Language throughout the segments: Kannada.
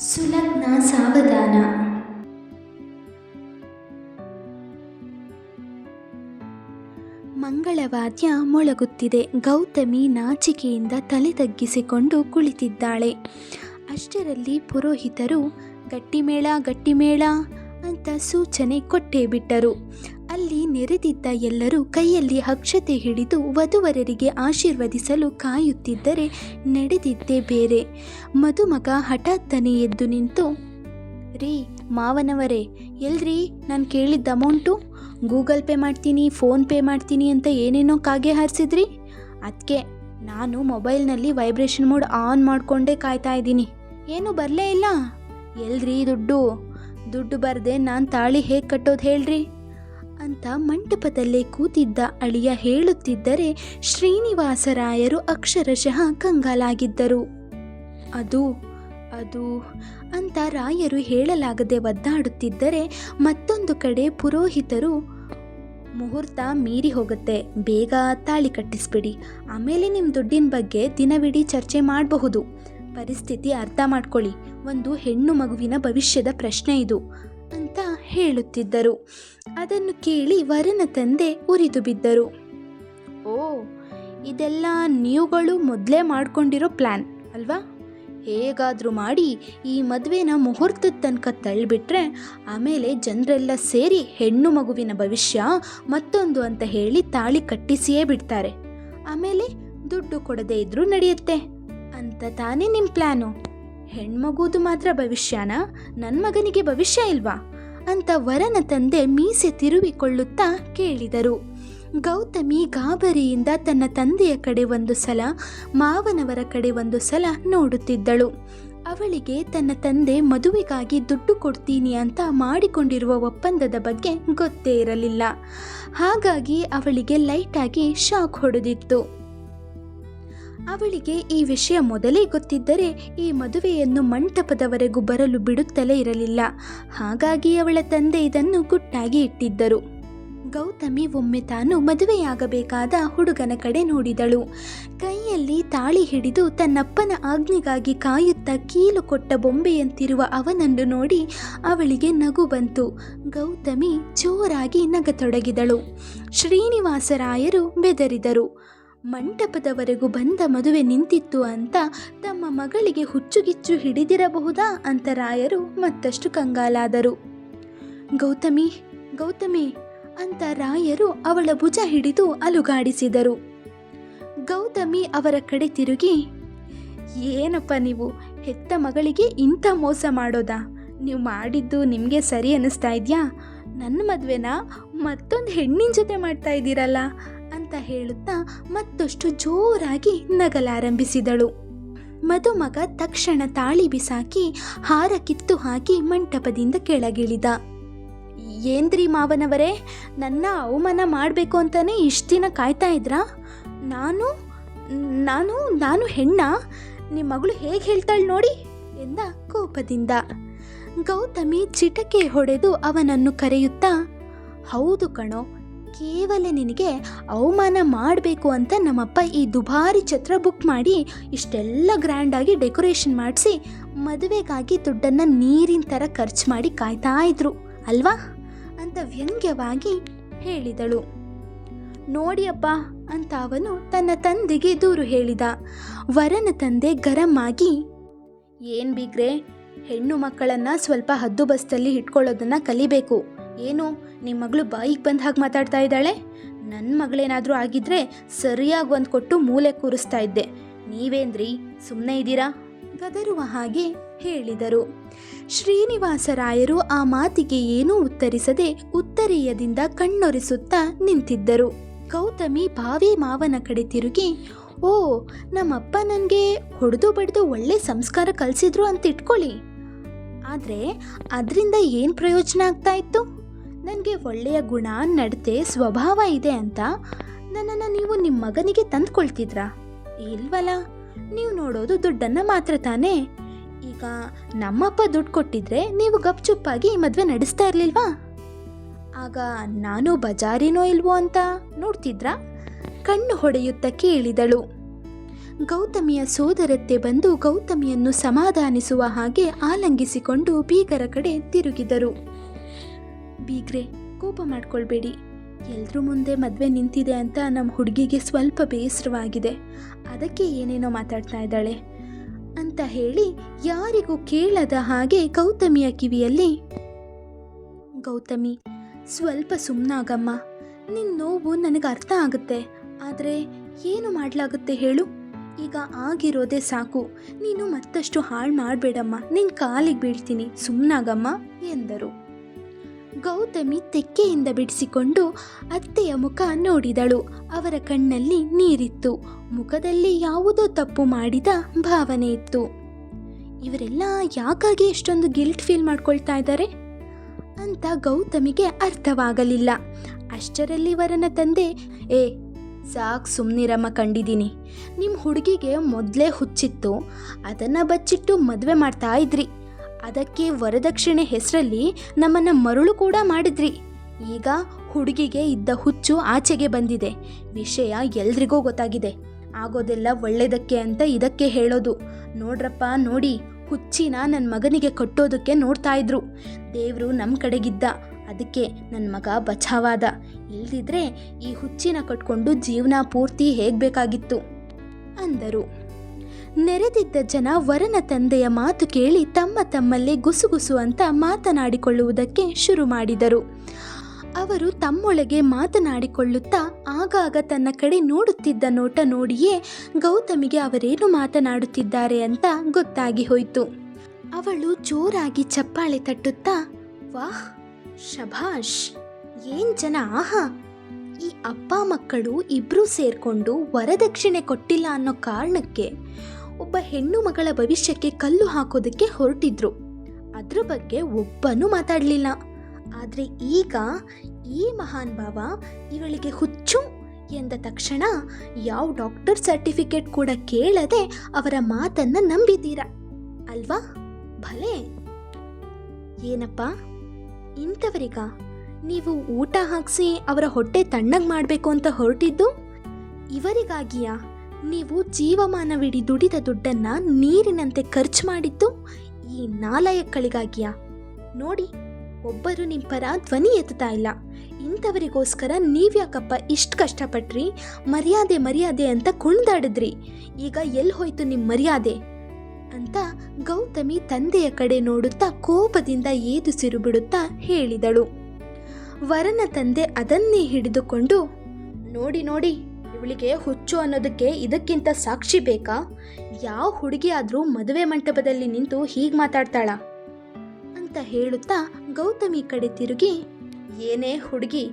ಸುಲಗ್ನ ಸಾವಧಾನ. ಮಂಗಳವಾದ್ಯ ಮೊಳಗುತ್ತಿದೆ. ಗೌತಮಿ ನಾಚಿಕೆಯಿಂದ ತಲೆ ತಗ್ಗಿಸಿಕೊಂಡು ಕುಳಿತಿದ್ದಾಳೆ. ಅಷ್ಟರಲ್ಲಿ ಪುರೋಹಿತರು, ಗಟ್ಟಿಮೇಳ ಗಟ್ಟಿಮೇಳ ಅಂತ ಸೂಚನೆ ಕೊಟ್ಟೇ ಬಿಟ್ಟರು. ಅಲ್ಲಿ ನೆರೆದಿದ್ದ ಎಲ್ಲರೂ ಕೈಯಲ್ಲಿ ಅಕ್ಷತೆ ಹಿಡಿದು ವಧುವರರಿಗೆ ಆಶೀರ್ವದಿಸಲು ಕಾಯುತ್ತಿದ್ದರೆ ನಡೆದಿದ್ದೇ ಬೇರೆ. ಮದುಮಗ ಹಠಾತ್ತನೆ ಎದ್ದು ನಿಂತು, ರೀ, ಮಾವನವರೇ, ಎಲ್ರಿ? ನಾನು ಕೇಳಿದ್ದ ಅಮೌಂಟು? ಗೂಗಲ್ ಪೇ ಮಾಡ್ತೀನಿ, ಫೋನ್ ಪೇ ಮಾಡ್ತೀನಿ ಅಂತ ಏನೇನೋ ಕಾಗೆ ಹಾರಿಸಿದ್ರಿ? ಅದಕ್ಕೆ ನಾನು ಮೊಬೈಲ್ನಲ್ಲಿ ವೈಬ್ರೇಷನ್ ಮೋಡ್ ಆನ್ ಮಾಡಿಕೊಂಡೇ ಕಾಯ್ತಾ ಇದ್ದೀನಿ. ಏನು ಬರಲೇ ಇಲ್ಲ? ಎಲ್ರಿ ದುಡ್ಡು? ದುಡ್ಡು ಬರದೆ ನಾನು ತಾಳಿ ಹೇಗೆ ಕಟ್ಟೋದು ಹೇಳ್ರಿ? ಅಂತ ಮಂಟಪದಲ್ಲೇ ಕೂತಿದ್ದ ಅಳಿಯ ಹೇಳುತ್ತಿದ್ದರೆ ಶ್ರೀನಿವಾಸರಾಯರು ಅಕ್ಷರಶಃ ಕಂಗಾಲಾಗಿದ್ದರು. ಅದು ಅದು ಅಂತ ರಾಯರು ಹೇಳಲಾಗದೆ ಒದ್ದಾಡುತ್ತಿದ್ದರೆ ಮತ್ತೊಂದು ಕಡೆ ಪುರೋಹಿತರು, ಮುಹೂರ್ತ ಮೀರಿ ಹೋಗುತ್ತೆ, ಬೇಗ ತಾಳಿ ಕಟ್ಟಿಸ್ಬಿಡಿ, ಆಮೇಲೆ ನಿಮ್ಮ ದುಡ್ಡಿನ ಬಗ್ಗೆ ದಿನವಿಡೀ ಚರ್ಚೆ ಮಾಡಬಹುದು. ಪರಿಸ್ಥಿತಿ ಅರ್ಥ ಮಾಡ್ಕೊಳ್ಳಿ, ಒಂದು ಹೆಣ್ಣು ಮಗುವಿನ ಭವಿಷ್ಯದ ಪ್ರಶ್ನೆ ಇದು ಅಂತ ಹೇಳುತ್ತಿದ್ದರು. ಅದನ್ನು ಕೇಳಿ ವರನ ತಂದೆ ಉರಿದು ಬಿದ್ದರು. ಓ, ಇದೆಲ್ಲ ನೀವುಗಳು ಮೊದಲೇ ಮಾಡ್ಕೊಂಡಿರೋ ಪ್ಲ್ಯಾನ್ ಅಲ್ವಾ? ಹೇಗಾದರೂ ಮಾಡಿ ಈ ಮದುವೆನ ಮುಹೂರ್ತದ ತನಕ ತಳ್ಳಿಬಿಟ್ರೆ ಆಮೇಲೆ ಜನರೆಲ್ಲ ಸೇರಿ ಹೆಣ್ಣು ಮಗುವಿನ ಭವಿಷ್ಯ ಮತ್ತೊಂದು ಅಂತ ಹೇಳಿ ತಾಳಿ ಕಟ್ಟಿಸಿಯೇ ಬಿಡ್ತಾರೆ. ಆಮೇಲೆ ದುಡ್ಡು ಕೊಡದೇ ಇದ್ರೂ ನಡೆಯುತ್ತೆ. ಅಂತ ತಾನೇ ನಿಮ್ಮ ಪ್ಲ್ಯಾನು ಹೆಣ್ಮಗುದು ಮಾತ್ರ ಭವಿಷ್ಯನ? ನನ್ನ ಮಗನಿಗೆ ಭವಿಷ್ಯ ಇಲ್ವಾ? ಅಂತ ವರನ ತಂದೆ ಮೀಸೆ ತಿರುವಿಕೊಳ್ಳುತ್ತಾ ಕೇಳಿದರು. ಗೌತಮಿ ಗಾಬರಿಯಿಂದ ತನ್ನ ತಂದೆಯ ಕಡೆ ಒಂದು ಸಲ, ಮಾವನವರ ಕಡೆ ಒಂದು ಸಲ ನೋಡುತ್ತಿದ್ದಳು. ಅವಳಿಗೆ, ತನ್ನ ತಂದೆ ಮದುವೆಗಾಗಿ ದುಡ್ಡು ಕೊಡ್ತೀನಿ ಅಂತ ಮಾಡಿಕೊಂಡಿರುವ ಒಪ್ಪಂದದ ಬಗ್ಗೆ ಗೊತ್ತೇ ಇರಲಿಲ್ಲ. ಹಾಗಾಗಿ ಅವಳಿಗೆ ಲೈಟಾಗಿ ಶಾಕ್ ಹೊಡೆದಿತ್ತು. ಅವಳಿಗೆ ಈ ವಿಷಯ ಮೊದಲೇ ಗೊತ್ತಿದ್ದರೆ ಈ ಮದುವೆಯನ್ನು ಮಂಟಪದವರೆಗೂ ಬರಲು ಬಿಡುತ್ತಲೇ ಇರಲಿಲ್ಲ. ಹಾಗಾಗಿ ಅವಳ ತಂದೆ ಇದನ್ನು ಗುಟ್ಟಾಗಿ ಇಟ್ಟಿದ್ದರು. ಗೌತಮಿ ಒಮ್ಮೆ ತಾನು ಮದುವೆಯಾಗಬೇಕಾದ ಹುಡುಗನ ಕಡೆ ನೋಡಿದಳು. ಕೈಯಲ್ಲಿ ತಾಳಿ ಹಿಡಿದು ತನ್ನಪ್ಪನ ಆಜ್ಞೆಗಾಗಿ ಕಾಯುತ್ತಾ ಕೀಲು ಕೊಟ್ಟ ಬೊಂಬೆಯಂತಿರುವ ಅವನನ್ನು ನೋಡಿ ಅವಳಿಗೆ ನಗು ಬಂತು. ಗೌತಮಿ ಜೋರಾಗಿ ನಗತೊಡಗಿದಳು. ಶ್ರೀನಿವಾಸರಾಯರು ಬೆದರಿದರು. ಮಂಟಪದವರೆಗೂ ಬಂದ ಮದುವೆ ನಿಂತಿತ್ತು ಅಂತ ತಮ್ಮ ಮಗಳಿಗೆ ಹುಚ್ಚುಗಿಚ್ಚು ಹಿಡಿದಿರಬಹುದಾ ಅಂತ ರಾಯರು ಮತ್ತಷ್ಟು ಕಂಗಾಲಾದರು. ಗೌತಮಿ ಗೌತಮಿ ಅಂತ ರಾಯರು ಅವಳ ಭುಜ ಹಿಡಿದು ಅಲುಗಾಡಿಸಿದರು. ಗೌತಮಿ ಅವರ ಕಡೆ ತಿರುಗಿ, ಏನಪ್ಪ ನೀವು, ಹೆತ್ತ ಮಗಳಿಗೆ ಇಂಥ ಮೋಸ ಮಾಡೋದಾ? ನೀವು ಮಾಡಿದ್ದು ನಿಮಗೆ ಸರಿ ಅನ್ನಿಸ್ತಾ ಇದೆಯಾ? ನನ್ನ ಮದುವೆನ? ಮತ್ತೊಂದು ಹೆಣ್ಣಿನ ಜೊತೆ ಮಾಡ್ತಾ ಇದ್ದೀರಲ್ಲ? ಅಂತ ಹೇಳುತ್ತಾ ಮತ್ತಷ್ಟು ಜೋರಾಗಿ ನಗಲಾರಂಭಿಸಿದಳು. ಮದುಮಗ ತಕ್ಷಣ ತಾಳಿ ಬಿಸಾಕಿ ಹಾರ ಕಿತ್ತು ಹಾಕಿ ಮಂಟಪದಿಂದ ಕೆಳಗಿಳಿದ. ಏನ್ರಿ ಮಾವನವರೇ, ನನ್ನ ಅವಮಾನ ಮಾಡಬೇಕು ಅಂತಾನೆ ಇಷ್ಟು ದಿನ ಕಾಯ್ತಾ ಇದ್ರಾ? ನಾನು ನಾನು ನಾನು ಹೆಣ್ಣ? ನಿಮ್ಮ ಮಗಳು ಹೇಗೆ ಹೇಳ್ತಾಳೆ ನೋಡಿ? ಎಂದ ಕೋಪದಿಂದ. ಗೌತಮಿ ಚಿಟಕೆ ಹೊಡೆದು ಅವನನ್ನು ಕರೆಯುತ್ತಾ, ಹೌದು ಕಣೋ ಕೇವಲ ನಿನಗೆ ಅವಮಾನ ಮಾಡಬೇಕು ಅಂತ ನಮ್ಮಪ್ಪ ಈ ದುಬಾರಿ ಛತ್ರ ಬುಕ್ ಮಾಡಿ ಇಷ್ಟೆಲ್ಲ ಗ್ರ್ಯಾಂಡಾಗಿ ಡೆಕೋರೇಷನ್ ಮಾಡಿಸಿ ಮದುವೆಗಾಗಿ ದುಡ್ಡನ್ನು ನೀರಿನ ಥರ ಖರ್ಚು ಮಾಡಿ ಕಾಯ್ತಾ ಇದ್ರು, ಅಲ್ವಾ? ಅಂತ ವ್ಯಂಗ್ಯವಾಗಿ ಹೇಳಿದಳು. ನೋಡಿಯಪ್ಪ ಅಂತ ಅವನು ತನ್ನ ತಂದೆಗೆ ದೂರು ಹೇಳಿದ. ವರನ ತಂದೆ ಗರಂ ಆಗಿ, ಏನು ಬಿಗ್ರೆ, ಹೆಣ್ಣು ಮಕ್ಕಳನ್ನು ಸ್ವಲ್ಪ ಹದ್ದು ಇಟ್ಕೊಳ್ಳೋದನ್ನು ಇಟ್ಕೊಳ್ಳೋದನ್ನ ಕಲಿಬೇಕು. ಏನು ನಿಮ್ಮ ಮಗಳು ಬಾಯಿಗೆ ಬಂದ ಹಾಗೆ ಮಾತಾಡ್ತಾ ಇದ್ದಾಳೆ? ನನ್ನ ಮಗಳೇನಾದರೂ ಆಗಿದ್ರೆ ಸರಿಯಾಗಿ ಒಂದು ಕೊಟ್ಟು ಮೂಲೆ ಕೂರಿಸ್ತಾ ಇದ್ದೆ. ನೀವೇನ್ರಿ ಸುಮ್ಮನೆ ಇದ್ದೀರಾ? ಗದರುವ ಹಾಗೆ ಹೇಳಿದರು. ಶ್ರೀನಿವಾಸರಾಯರು ಆ ಮಾತಿಗೆ ಏನೂ ಉತ್ತರಿಸದೆ ಉತ್ತರೀಯದಿಂದ ಕಣ್ಣೊರೆಸುತ್ತಾ ನಿಂತಿದ್ದರು. ಗೌತಮಿ ಭಾವಿ ಮಾವನ ಕಡೆ ತಿರುಗಿ, ಓ, ನಮ್ಮಪ್ಪ ನನಗೆ ಹೊಡೆದು ಬಡಿದು ಒಳ್ಳೆ ಸಂಸ್ಕಾರ ಕಲಿಸಿದ್ರು ಅಂತ ಇಟ್ಕೊಳ್ಳಿ ಆದರೆ ಅದರಿಂದ ಏನು ಪ್ರಯೋಜನ ಆಗ್ತಾ ಇತ್ತು? ನನಗೆ ಒಳ್ಳೆಯ ಗುಣ ನಡತೆ ಸ್ವಭಾವ ಇದೆ ಅಂತ ನನ್ನನ್ನು ನೀವು ನಿಮ್ಮ ಮಗನಿಗೆ ತಂದುಕೊಳ್ತಿದ್ರಾ? ಇಲ್ವಲ್ಲ, ನೀವು ನೋಡೋದು ದುಡ್ಡನ್ನು ಮಾತ್ರ ತಾನೇ. ಈಗ ನಮ್ಮಪ್ಪ ದುಡ್ಡು ಕೊಟ್ಟಿದ್ರೆ ನೀವು ಗಪ್ಚುಪ್ಪಾಗಿ ಈ ಮದುವೆ ನಡೆಸ್ತಾ ಇರಲಿಲ್ವಾ? ಆಗ ನಾನು ಬಜಾರಿನೋ ಇಲ್ವೋ ಅಂತ ನೋಡ್ತಿದ್ರಾ? ಕಣ್ಣು ಹೊಡೆಯುತ್ತಾ ಕೇಳಿದಳು. ಗೌತಮಿಯ ಸೋದರತ್ತೆ ಬಂದು ಗೌತಮಿಯನ್ನು ಸಮಾಧಾನಿಸುವ ಹಾಗೆ ಆಲಂಗಿಸಿಕೊಂಡು ಬೀಗರ ಕಡೆ ತಿರುಗಿದರು. ಬೀಗ್ರೆ, ಕೋಪ ಮಾಡ್ಕೊಳ್ಬೇಡಿ. ಎಲ್ಲರೂ ಮುಂದೆ ಮದುವೆ ನಿಂತಿದೆ ಅಂತ ನಮ್ಮ ಹುಡುಗಿಗೆ ಸ್ವಲ್ಪ ಬೇಸರವಾಗಿದೆ. ಅದಕ್ಕೆ ಏನೇನೋ ಮಾತಾಡ್ತಾ ಇದ್ದಾಳೆ. ಅಂತ ಹೇಳಿ ಯಾರಿಗೂ ಕೇಳದ ಹಾಗೆ ಗೌತಮಿಯ ಕಿವಿಯಲ್ಲಿ, ಗೌತಮಿ, ಸ್ವಲ್ಪ ಸುಮ್ಮನಾಗಮ್ಮ ನಿನ್ನ ನೋವು ನನಗೆ ಅರ್ಥ ಆಗುತ್ತೆ. ಆದರೆ ಏನು ಮಾಡಲಾಗುತ್ತೆ ಹೇಳು? ಈಗ ಆಗಿರೋದೇ ಸಾಕು. ನೀನು ಮತ್ತಷ್ಟು ಹಾಳು ಮಾಡಬೇಡಮ್ಮ. ನಿನ್ನ ಕಾಲಿಗೆ ಬೀಳ್ತೀನಿ. ಸುಮ್ಮನಾಗಮ್ಮ ಎಂದರು. ಗೌತಮಿ ತೆಕ್ಕೆಯಿಂದ ಬಿಡಿಸಿಕೊಂಡು ಅತ್ತೆಯ ಮುಖ ನೋಡಿದಳು. ಅವರ ಕಣ್ಣಲ್ಲಿ ನೀರಿತ್ತು. ಮುಖದಲ್ಲಿ ಯಾವುದೋ ತಪ್ಪು ಮಾಡಿದ ಭಾವನೆ ಇತ್ತು. ಇವರೆಲ್ಲ ಯಾಕಾಗಿ ಎಷ್ಟೊಂದು ಗಿಲ್ಟ್ ಫೀಲ್ ಮಾಡ್ಕೊಳ್ತಾ ಇದ್ದಾರೆ? ಅಂತ ಗೌತಮಿಗೆ ಅರ್ಥವಾಗಲಿಲ್ಲ. ಅಷ್ಟರಲ್ಲಿ ವರನ ತಂದೆ, ಏ, ಸಾಕು ಸುಮ್ನಿರಮ್ಮ, ಕಂಡಿದ್ದೀನಿ. ನಿಮ್ಮ ಹುಡುಗಿಗೆ ಮೊದಲೇ ಹುಚ್ಚಿತ್ತು. ಅದನ್ನು ಬಚ್ಚಿಟ್ಟು ಮದುವೆ ಮಾಡ್ತಾ ಇದ್ರಿ. ಅದಕ್ಕೆ ವರದಕ್ಷಿಣೆ ಹೆಸರಲ್ಲಿ ನಮ್ಮನ್ನು ಮರುಳು ಕೂಡ ಮಾಡಿದ್ರಿ. ಈಗ ಹುಡುಗಿಗೆ ಇದ್ದ ಹುಚ್ಚು ಆಚೆಗೆ ಬಂದಿದೆ. ವಿಷಯ ಎಲ್ರಿಗೂ ಗೊತ್ತಾಗಿದೆ. ಆಗೋದೆಲ್ಲ ಒಳ್ಳೆಯದಕ್ಕೆ ಅಂತ ಇದಕ್ಕೆ ಹೇಳೋದು. ನೋಡ್ರಪ್ಪ, ನೋಡಿ, ಹುಚ್ಚಿನ ನನ್ನ ಮಗನಿಗೆ ಕಟ್ಟೋದಕ್ಕೆ ನೋಡ್ತಾ ಇದ್ರು. ದೇವರು ನಮ್ಮ ಕಡೆಗಿದ್ದ. ಅದಕ್ಕೆ ನನ್ನ ಮಗ ಬಚಾವಾದ. ಇಲ್ದಿದ್ರೆ ಈ ಹುಚ್ಚಿನ ಕಟ್ಕೊಂಡು ಜೀವನ ಪೂರ್ತಿ ಹೇಗಬೇಕಾಗಿತ್ತು? ಅಂದರು. ನೆರೆದಿದ್ದ ಜನ ವರನ ತಂದೆಯ ಮಾತು ಕೇಳಿ ತಮ್ಮ ತಮ್ಮಲ್ಲೇ ಗುಸುಗುಸು ಅಂತ ಮಾತನಾಡಿಕೊಳ್ಳುವುದಕ್ಕೆ ಶುರು ಮಾಡಿದರು. ಅವರು ತಮ್ಮೊಳಗೆ ಮಾತನಾಡಿಕೊಳ್ಳುತ್ತಾ ಆಗಾಗ ತನ್ನ ಕಡೆ ನೋಡುತ್ತಿದ್ದ ನೋಟ ನೋಡಿಯೇ ಗೌತಮಿಗೆ ಅವರೇನು ಮಾತನಾಡುತ್ತಿದ್ದಾರೆ ಅಂತ ಗೊತ್ತಾಗಿ ಹೋಯಿತು. ಅವಳು ಜೋರಾಗಿ ಚಪ್ಪಾಳೆ ತಟ್ಟುತ್ತಾ, ವಾಹ್, ಶಭಾಷ್, ಏನ್ ಜನ, ಆಹಾ! ಈ ಅಪ್ಪ ಮಕ್ಕಳು ಇಬ್ಬರೂ ಸೇರಿಕೊಂಡು ವರದಕ್ಷಿಣೆ ಕೊಟ್ಟಿಲ್ಲ ಅನ್ನೋ ಕಾರಣಕ್ಕೆ ಒಬ್ಬ ಹೆಣ್ಣು ಮಗಳ ಭವಿಷ್ಯಕ್ಕೆ ಕಲ್ಲು ಹಾಕೋದಕ್ಕೆ ಹೊರಟಿದ್ರು. ಅದ್ರ ಬಗ್ಗೆ ಒಬ್ಬನೂ ಮಾತಾಡಲಿಲ್ಲ. ಆದರೆ ಈಗ ಈ ಮಹಾನ್ ಭಾವ ಇವಳಿಗೆ ಹುಚ್ಚು ಎಂದ ತಕ್ಷಣ ಯಾವ ಡಾಕ್ಟರ್ ಸರ್ಟಿಫಿಕೇಟ್ ಕೂಡ ಕೇಳದೆ ಅವರ ಮಾತನ್ನ ನಂಬಿದ್ದೀರಾ? ಅಲ್ವಾ? ಭಲೆ. ಏನಪ್ಪ? ಇಂಥವರಿಗ ನೀವು ಊಟ ಹಾಕಿಸಿ ಅವರ ಹೊಟ್ಟೆ ತಣ್ಣಗೆ ಮಾಡಬೇಕು ಅಂತ ಹೊರಟಿದ್ದು? ಇವರಿಗಾಗಿಯಾ? ನೀವು ಜೀವಮಾನವಿಡೀ ದುಡಿದ ದುಡ್ಡನ್ನ ನೀರಿನಂತೆ ಖರ್ಚು ಮಾಡಿದ್ದು ಈ ನಾಲಯಕ್ಕಳಿಗಾಗಿಯ ನೋಡಿ, ಒಬ್ಬರು ನಿಮ್ಮ ಪರ ಧ್ವನಿ ಎತ್ತುತ್ತಾ ಇಲ್ಲ. ಇಂಥವರಿಗೋಸ್ಕರ ನೀವ್ಯಾಕಪ್ಪ ಇಷ್ಟು ಕಷ್ಟಪಟ್ರಿ? ಮರ್ಯಾದೆ ಮರ್ಯಾದೆ ಅಂತ ಕುಣ್ದಾಡಿದ್ರಿ. ಈಗ ಎಲ್ಲಿ ಹೋಯ್ತು ನಿಮ್ಮ ಮರ್ಯಾದೆ? ಅಂತ ಗೌತಮಿ ತಂದೆಯ ಕಡೆ ನೋಡುತ್ತಾ ಕೋಪದಿಂದ ಏದುಸಿರು ಬಿಡುತ್ತಾ ಹೇಳಿದಳು. ವರನ ತಂದೆ ಅದನ್ನೇ ಹಿಡಿದುಕೊಂಡು, ನೋಡಿ ನೋಡಿ ಇವಳಿಗೆ ಹುಚ್ಚು ಅನ್ನೋದಕ್ಕೆ ಇದಕ್ಕಿಂತ ಸಾಕ್ಷಿ ಬೇಕಾ? ಯಾವ ಹುಡುಗಿ ಆದರೂ ಮದುವೆ ಮಂಟಪದಲ್ಲಿ ನಿಂತು ಹೀಗೆ ಮಾತಾಡ್ತಾಳ? ಅಂತ ಹೇಳುತ್ತಾ ಗೌತಮಿ ಕಡೆ ತಿರುಗಿ, ಏನೇ ಹುಡುಗಿ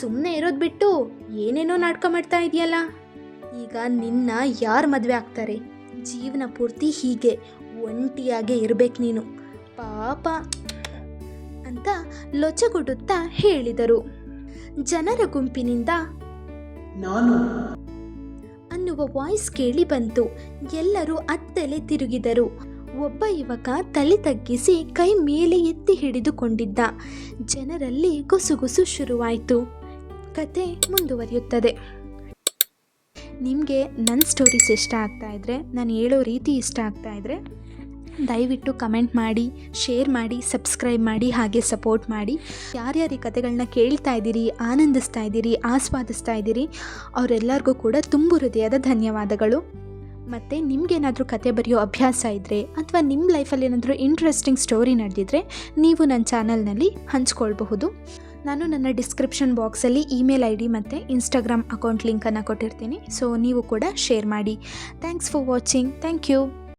ಸುಮ್ಮನೆ ಇರೋದು ಬಿಟ್ಟು ಏನೇನೋ ನಾಟಕ ಮಾಡ್ತಾ ಇದೆಯಲ್ಲ? ಈಗ ನಿನ್ನ ಯಾರು ಮದುವೆ ಆಗ್ತಾರೆ? ಜೀವನ ಪೂರ್ತಿ ಹೀಗೆ, ಒಂಟಿಯಾಗೆ ಇರಬೇಕು ನೀನು. ಪಾಪ ಅಂತ ಲೊಚಗುಡುತ್ತಾ ಹೇಳಿದರು. ಜನರ ಗುಂಪಿನಿಂದ ನಾನು. ಅನ್ನುವ ವಾಯ್ಸ್ ಕೇಳಿ ಬಂತು. ಎಲ್ಲರೂ ಅತ್ತಲೆ ತಿರುಗಿದರು. ಒಬ್ಬ ಯುವಕ ತಲೆ ತಗ್ಗಿಸಿ ಕೈ ಮೇಲೆ ಎತ್ತಿ ಹಿಡಿದುಕೊಂಡಿದ್ದ. ಜನರಲ್ಲಿ ಗುಸುಗುಸು ಶುರುವಾಯಿತು. ಕತೆ ಮುಂದುವರಿಯುತ್ತದೆ. ನಿಮಗೆ ನನ್ನ ಸ್ಟೋರೀಸ್ ಇಷ್ಟ ಆಗ್ತಾ ಇದ್ದರೆ ನಾನು ಹೇಳೋ ರೀತಿ ಇಷ್ಟ ಆಗ್ತಾ ಇದ್ದರೆ ದಯವಿಟ್ಟು ಕಮೆಂಟ್ ಮಾಡಿ, ಶೇರ್ ಮಾಡಿ, ಸಬ್ಸ್ಕ್ರೈಬ್ ಮಾಡಿ, ಹಾಗೆ ಸಪೋರ್ಟ್ ಮಾಡಿ. ಯಾರ್ಯಾರು ಈ ಕತೆಗಳನ್ನ ಕೇಳ್ತಾ ಇದ್ದೀರಿ, ಆನಂದಿಸ್ತಾ ಇದ್ದೀರಿ, ಆಸ್ವಾದಿಸ್ತಾ ಇದ್ದೀರಿ, ಅವರೆಲ್ಲರಿಗೂ ಕೂಡ ತುಂಬು ಹೃದಯದ ಧನ್ಯವಾದಗಳು. ಮತ್ತು ನಿಮಗೇನಾದರೂ ಕತೆ ಬರೆಯೋ ಅಭ್ಯಾಸ ಇದ್ದರೆ ಅಥವಾ ನಿಮ್ಮ ಲೈಫಲ್ಲಿ ಏನಾದರೂ ಇಂಟ್ರೆಸ್ಟಿಂಗ್ ಸ್ಟೋರಿ ನಡೆದಿದ್ರೆ ನೀವು ನನ್ನ ಚಾನಲ್ನಲ್ಲಿ ಹಂಚ್ಕೊಳ್ಬಹುದು. ನಾನು ನನ್ನ ಡಿಸ್ಕ್ರಿಪ್ಷನ್ ಬಾಕ್ಸಲ್ಲಿ ಇಮೇಲ್ ಐ ಡಿ ಮತ್ತು ಇನ್ಸ್ಟಾಗ್ರಾಮ್ ಅಕೌಂಟ್ ಲಿಂಕನ್ನು ಕೊಟ್ಟಿರ್ತೀನಿ. ಸೊ ನೀವು ಕೂಡ ಶೇರ್ ಮಾಡಿ. Thanks for watching thank you